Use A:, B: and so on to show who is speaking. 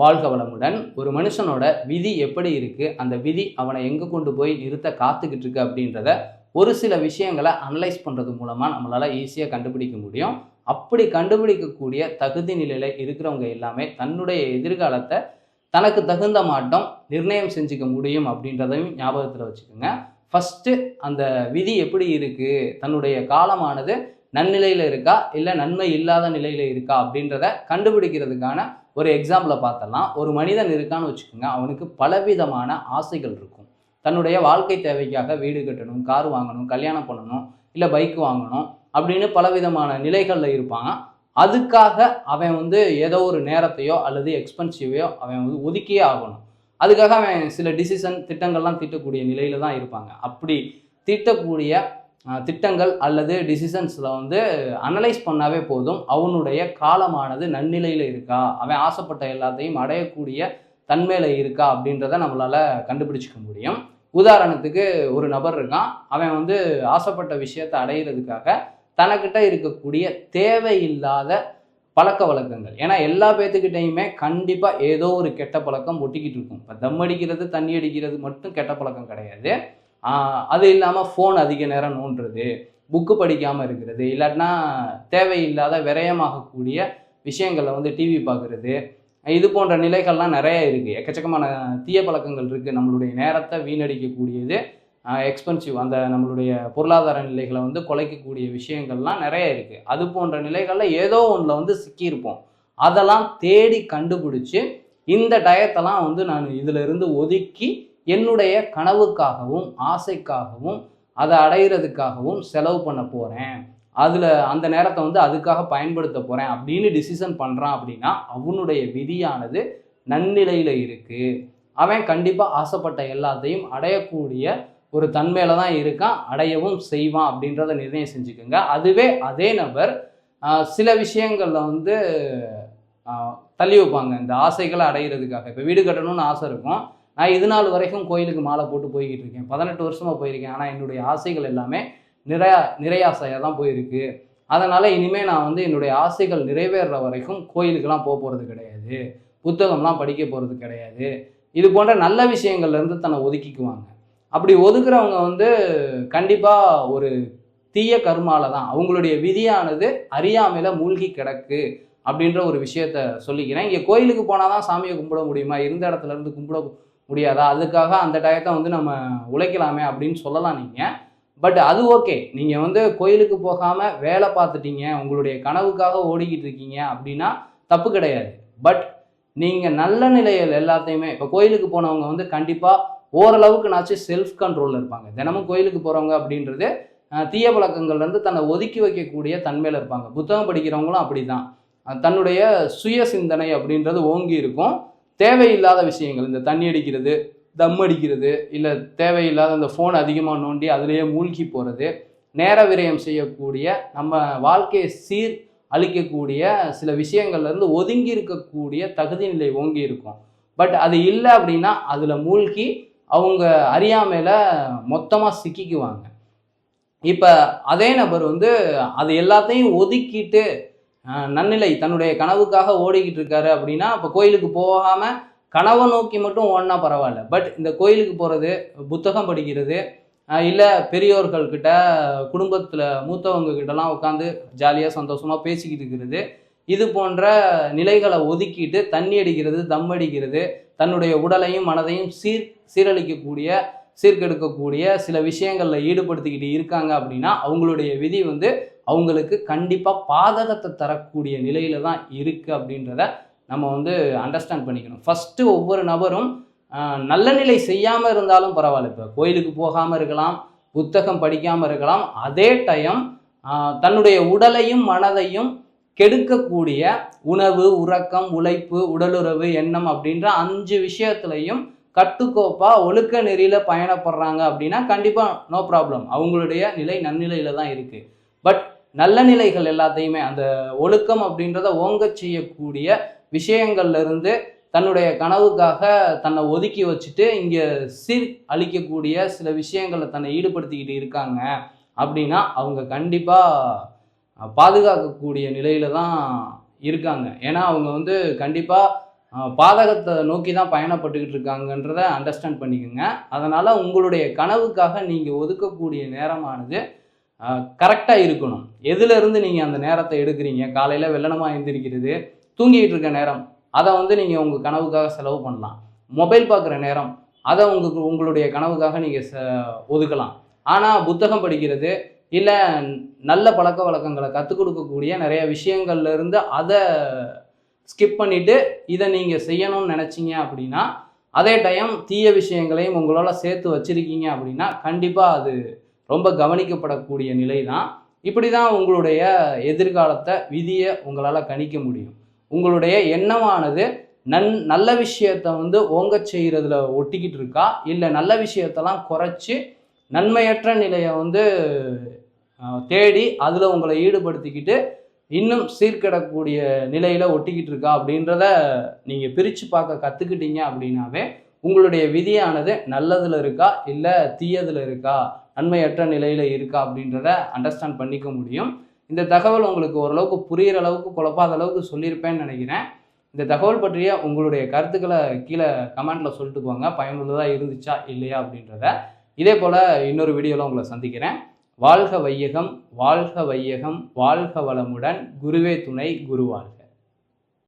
A: வாழ்க வளமுடன். ஒரு மனுஷனோட விதி எப்படி இருக்கு? அந்த விதி அவனை எங்க கொண்டு போய் நிறுத்த காத்துக்கிட்டு இருக்கு அப்படின்றத ஒரு சில விஷயங்களை அனலைஸ் பண்றது மூலமா நம்மளால ஈஸியாக கண்டுபிடிக்க முடியும். அப்படி கண்டுபிடிக்கக்கூடிய தகுதி நிலையில இருக்கிறவங்க எல்லாமே தன்னுடைய எதிர்காலத்தை தனக்கு தகுந்த மாட்டம் நிர்ணயம் செஞ்சுக்க முடியும் அப்படின்றதையும் ஞாபகத்தில் வச்சுக்கோங்க. ஃபஸ்ட்டு அந்த விதி எப்படி இருக்குது தன்னுடைய காலமானது நன்னிலையில் இருக்கா இல்லை நன்மை இல்லாத நிலையில் இருக்கா அப்படின்றத கண்டுபிடிக்கிறதுக்கான ஒரு எக்ஸாம்பிளை பார்த்தலாம் ஒரு மனிதன் இருக்கான்னு வச்சுக்கோங்க. அவனுக்கு பலவிதமான ஆசைகள் இருக்கும். தன்னுடைய வாழ்க்கை தேவைக்காக வீடு கட்டணும் கார் வாங்கணும் கல்யாணம் பண்ணணும் இல்லை பைக் வாங்கணும் அப்படின்னு பலவிதமான நிலைகளில் இருப்பாங்க. அதுக்காக அவன் வந்து ஏதோ ஒரு நேரத்தையோ அல்லது எக்ஸ்பென்சிவையோ அவன் வந்து ஒதுக்கியே ஆகணும். அதுக்காக அவன் சில டிசிஷன் திட்டங்கள்லாம் தீட்டக்கூடிய நிலையில தான் இருப்பாங்க. அப்படி தீட்டக்கூடிய திட்டங்கள் அல்லது டிசிஷன்ஸில் வந்து அனலைஸ் பண்ணாவே போதும். அவனுடைய காலமானது நன்னிலையில் இருக்கா? அவன் ஆசைப்பட்ட எல்லாத்தையும் அடையக்கூடிய தன்மையில் இருக்கா? அப்படின்றத நம்மளால் கண்டுபிடிச்சிக்க முடியும். உதாரணத்துக்கு ஒரு நபர் இருக்கான். அவன் வந்து ஆசைப்பட்ட விஷயத்தை அடையிறதுக்காக தனக்கிட்ட இருக்கக்கூடிய தேவையில்லாத பழக்க வழக்கங்கள். ஏன்னா எல்லா பேத்துக்கிட்டையுமே கண்டிப்பாக ஏதோ ஒரு கெட்ட பழக்கம் ஒட்டிக்கிட்டு இருக்கும். இப்போ தம் அடிக்கிறது தண்ணி அடிக்கிறது மட்டும் கெட்ட பழக்கம் கிடையாது. அது இல்லாமல் ஃபோன் அதிக நேரம் நோண்டுறது புக்கு படிக்காமல் இருக்கிறது இல்லாட்டினா தேவையில்லாத விரயமாகக்கூடிய விஷயங்களை வந்து டிவி பார்க்குறது. இது போன்ற நிலைகள்லாம் நிறைய இருக்குது எக்கச்சக்கமான தீய பழக்கங்கள் இருக்குது நம்மளுடைய நேரத்தை வீணடிக்கக்கூடியது எக்ஸ்பென்சிவ் அந்த நம்மளுடைய பொருளாதார நிலைகளை வந்து குலைக்கக்கூடிய விஷயங்கள்லாம் நிறைய இருக்குது அது போன்ற நிலைகளில் ஏதோ ஒன்றில் வந்து சிக்கியிருப்போம். அதெல்லாம் தேடி கண்டுபிடிச்சி இந்த டயத்தெல்லாம் வந்து நான் இதில் இருந்து ஒதுக்கி என்னுடைய கனவுக்காகவும் ஆசைக்காகவும் அதை அடையிறதுக்காகவும் செலவு பண்ண போகிறேன் அதில் அந்த நேரத்தை வந்து அதுக்காக பயன்படுத்த போகிறேன் அப்படின்னு டிசிஷன் பண்ணுறான் அப்படின்னா அவனுடைய விதியானது நன்னிலையில் இருக்குது அவன் கண்டிப்பாக ஆசைப்பட்ட எல்லாத்தையும் அடையக்கூடிய ஒரு தன்மையில் தான் இருக்கான் அடையவும் செய்வான் அப்படின்றத நிர்ணயம் செஞ்சுக்கோங்க. அதுவே அதே நபர் சில விஷயங்களில் வந்து தள்ளி வைப்பாங்க. இந்த ஆசைகளை அடையிறதுக்காக. இப்போ வீடு கட்டணும்னு ஆசை இருக்கும். நான் இது நாள் வரைக்கும் கோயிலுக்கு மாலை போட்டு போய்கிட்டு இருக்கேன். பதினெட்டு வருஷமாக போயிருக்கேன். ஆனால் என்னுடைய ஆசைகள் எல்லாமே நிறையா நிறையாசையாக தான் போயிருக்கு. அதனால் இனிமேல் நான் வந்து என்னுடைய ஆசைகள் நிறைவேறுற வரைக்கும் கோயிலுக்கெல்லாம் போக போகிறது கிடையாது. புத்தகம்லாம் படிக்க போகிறது கிடையாது. இது போன்ற நல்ல விஷயங்கள்லேருந்து தன்னை ஒதுக்கிக்குவாங்க. அப்படி ஒதுக்குறவங்க வந்து கண்டிப்பாக ஒரு தீய கர்மால தான். அவங்களுடைய விதியானது அறியாமையில் மூழ்கி கிடக்கு அப்படின்ற ஒரு விஷயத்த சொல்லிக்கிறேன். இங்கே கோயிலுக்கு போனால் தான் சாமியை கும்பிட முடியுமா? இருந்த இடத்துல இருந்து கும்பிட முடியாதா? அதுக்காக அந்த டயத்தை வந்து நம்ம உழைக்கலாமே அப்படின்னு சொல்லலாம் நீங்கள் பட் அது ஓகே. நீங்கள் வந்து கோயிலுக்கு போகாமல் வேலை பார்த்துட்டீங்க உங்களுடைய கனவுக்காக ஓடிக்கிட்டு இருக்கீங்க அப்படின்னா தப்பு கிடையாது. பட் நீங்கள் நல்ல நிலையில் எல்லாத்தையுமே இப்போ கோயிலுக்கு போனவங்க வந்து கண்டிப்பாக ஓரளவுக்குனாச்சும் செல்ஃப் கண்ட்ரோலில் இருப்பாங்க. தினமும் கோயிலுக்கு போகிறவங்க அப்படின்றது தீய பழக்கங்கள்லேருந்து தன்னை ஒதுக்கி வைக்கக்கூடிய தன்மையில் இருப்பாங்க. புத்தகம் படிக்கிறவங்களும் அப்படி தான் தன்னுடைய சுய சிந்தனை அப்படின்றது ஓங்கி இருக்கும். தேவையில்லாத விஷயங்கள் இந்த தண்ணி அடிக்கிறது தம் அடிக்கிறது இல்லை தேவையில்லாத அந்த ஃபோன் அதிகமாக நோண்டி அதிலேயே மூழ்கி போகிறது நேர விரயம் செய்யக்கூடிய நம்ம வாழ்க்கையை சீர் அழிக்கக்கூடிய சில விஷயங்கள்லேருந்து ஒதுங்கி இருக்கக்கூடிய தகுதி நிலை ஓங்கி இருக்கும். பட் அது இல்லை அப்படின்னா அதில் மூழ்கி அவங்க அறியாமையில் மொத்தமாக சிக்கிக்குவாங்க. இப்போ அதே நபர் வந்து அது எல்லாத்தையும் ஒதுக்கிட்டு நன்னிலை தன்னுடைய கனவுக்காக ஓடிக்கிட்டு இருக்காரு அப்படின்னா இப்போ கோயிலுக்கு போகாமல் கனவை நோக்கி மட்டும் ஓடினா பரவாயில்ல. பட் இந்த கோயிலுக்கு போகிறது புத்தகம் படிக்கிறது இல்லை பெரியோர்கள்கிட்ட குடும்பத்தில் மூத்தவங்க கிட்டலாம் உட்காந்து ஜாலியாக சந்தோஷமாக பேசிக்கிட்டு இருக்கிறது. இது போன்ற நிலைகளை ஒதுக்கிட்டு தண்ணி அடிக்கிறது தம் அடிக்கிறது தன்னுடைய உடலையும் மனதையும் சீர் சீரழிக்கக்கூடிய சீர்கெடுக்கக்கூடிய சில விஷயங்களில் ஈடுபடுத்திக்கிட்டு இருக்காங்க அப்படின்னா அவங்களுடைய விதி வந்து அவங்களுக்கு கண்டிப்பாக பாதகத்தை தரக்கூடிய நிலையில தான் இருக்குது அப்படின்றத நம்ம வந்து அண்டர்ஸ்டாண்ட் பண்ணிக்கணும். ஃபஸ்ட்டு ஒவ்வொரு நபரும் நல்ல நிலை செய்யாமல் இருந்தாலும் பரவாயில்ல. இப்போ கோயிலுக்கு போகாமல் இருக்கலாம் புத்தகம் படிக்காமல் இருக்கலாம் அதே டைம் தன்னுடைய உடலையும் மனதையும் கெடுக்கக்கூடிய உணவு உறக்கம் உழைப்பு உடலுறவு எண்ணம் அப்படின்ற அஞ்சு விஷயத்துலையும் கட்டுக்கோப்பாக ஒழுக்க நெறியில் பயணப்படுறாங்க அப்படின்னா கண்டிப்பாக நோ ப்ராப்ளம் அவங்களுடைய நிலை நன்னிலையில் தான் இருக்குது பட் நல்ல நிலைகள் எல்லாத்தையுமே அந்த ஒழுக்கம் அப்படின்றத ஓங்க செய்யக்கூடிய விஷயங்கள்ல இருந்து தன்னுடைய கனவுக்காக தன்னை ஒதுக்கி வச்சுட்டு இங்கே சீர் அழிக்கக்கூடிய சில விஷயங்களை தன்னை ஈடுபடுத்திக்கிட்டு இருக்காங்க அப்படின்னா அவங்க கண்டிப்பாக பாதுகாக்கக்கூடிய நிலையில தான் இருக்காங்க. ஏன்னா அவங்க வந்து கண்டிப்பாக பாதகத்தை நோக்கி தான் பயணப்பட்டுக்கிட்டு இருக்காங்கன்றத அண்டர்ஸ்டாண்ட் பண்ணிக்கோங்க. அதனால் உங்களுடைய கனவுக்காக நீங்கள் ஒதுக்கக்கூடிய நேரமானது கரெக்டாக இருக்கணும். எதுலேருந்து நீங்கள் அந்த நேரத்தை எடுக்கிறீங்க? காலையில் வெள்ளனமாக எழுந்திரிக்கிறது தூங்கிட்டு இருக்க நேரம் அதை வந்து நீங்கள் உங்கள் கனவுக்காக செலவு பண்ணலாம். மொபைல் பார்க்குற நேரம் அதை உங்களுக்கு உங்களுடைய கனவுக்காக நீங்கள் ச ஒதுக்கலாம். ஆனால் புத்தகம் படிக்கிறது இல்லை நல்ல பழக்க வழக்கங்களை கற்றுக் கொடுக்கக்கூடிய நிறைய விஷயங்கள்லேருந்து அதை ஸ்கிப் பண்ணிவிட்டு இதை நீங்கள் செய்யணும்னு நினச்சிங்க அப்படின்னா அதே டைம் தீய விஷயங்களையும் உங்களால் சேர்த்து வச்சுருக்கீங்க அப்படின்னா கண்டிப்பாக அது ரொம்ப கவனிக்கப்படக்கூடிய நிலை தான் இப்படி தான் உங்களுடைய எதிர்காலத்தை விதியை உங்களால் கணிக்க முடியும். உங்களுடைய எண்ணமானது நன் நல்ல விஷயத்தை வந்து ஓங்க செய்கிறதுல ஒட்டிக்கிட்டு இருக்கா? இல்லை நல்ல விஷயத்தெல்லாம் குறைச்சி நன்மையற்ற நிலையை வந்து தேடி அதில் உங்களை ஈடுபடுத்திக்கிட்டு இன்னும் சீர்கெடக்கூடிய நிலையில் ஒட்டிக்கிட்டு இருக்கா அப்படின்றத நீங்கள் பிரித்து பார்க்க கற்றுக்கிட்டீங்க அப்படின்னாவே உங்களுடைய விதியானது நல்லதில் இருக்கா? இல்லை தீயதில் இருக்கா? நன்மையற்ற நிலையில் இருக்கா? அப்படின்றத அண்டர்ஸ்டாண்ட் பண்ணிக்க முடியும். இந்த தகவல் உங்களுக்கு ஓரளவுக்கு புரிகிற அளவுக்கு குழப்பாத அளவுக்கு சொல்லியிருப்பேன்னு நினைக்கிறேன். இந்த தகவல் பற்றிய உங்களுடைய கருத்துக்களை கீழே கமெண்ட்டில் சொல்லிட்டு போங்க பயனுள்ளதாக இருந்துச்சா? இல்லையா? அப்படின்றத. இதே போல் இன்னொரு வீடியோவில் உங்களை சந்திக்கிறேன். வாழ்க வையகம் வாழ்க வையகம் வாழ்க வளமுடன். குருவே துணை குருவாள்